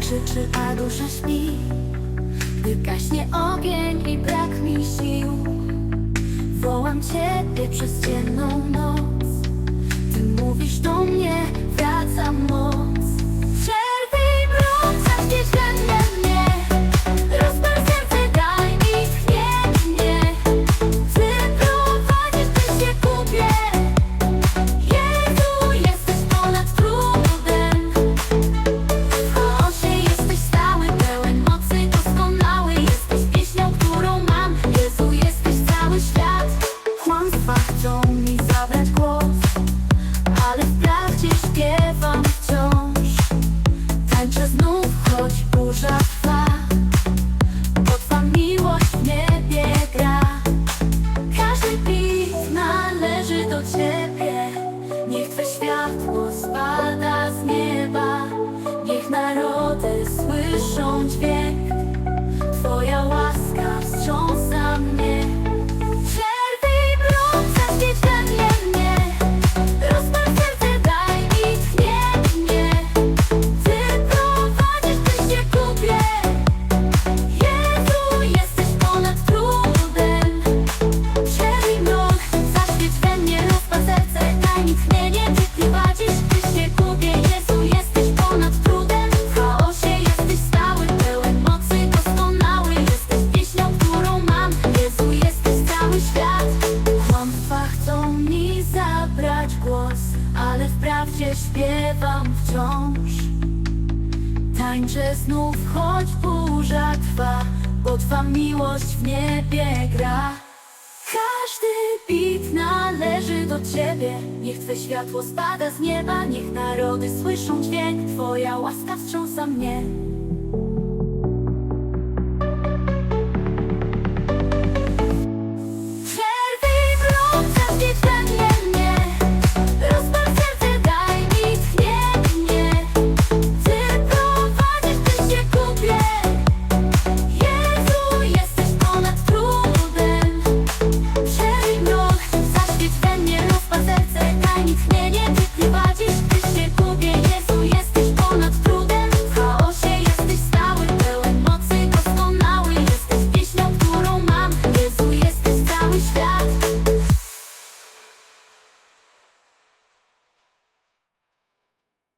krzyczy, a dusza śpi. Gdy gaśnie ogień i brak mi sił Wołam Ciebie przez ciemną noc. Ty mówisz do mnie, wraca moc Znów, choć burza trwa. Bo Twa miłość w niebie gra. Każdy bit należy do Ciebie. Niech Twe światło spada głos Ale wprawdzie śpiewam wciąż. Tańczę znów, choć burza trwa Bo Twa miłość w niebie gra. Każdy bit należy do Ciebie. Niech Twe światło spada z nieba Niech narody słyszą dźwięk. Twoja łaska wstrząsa mnie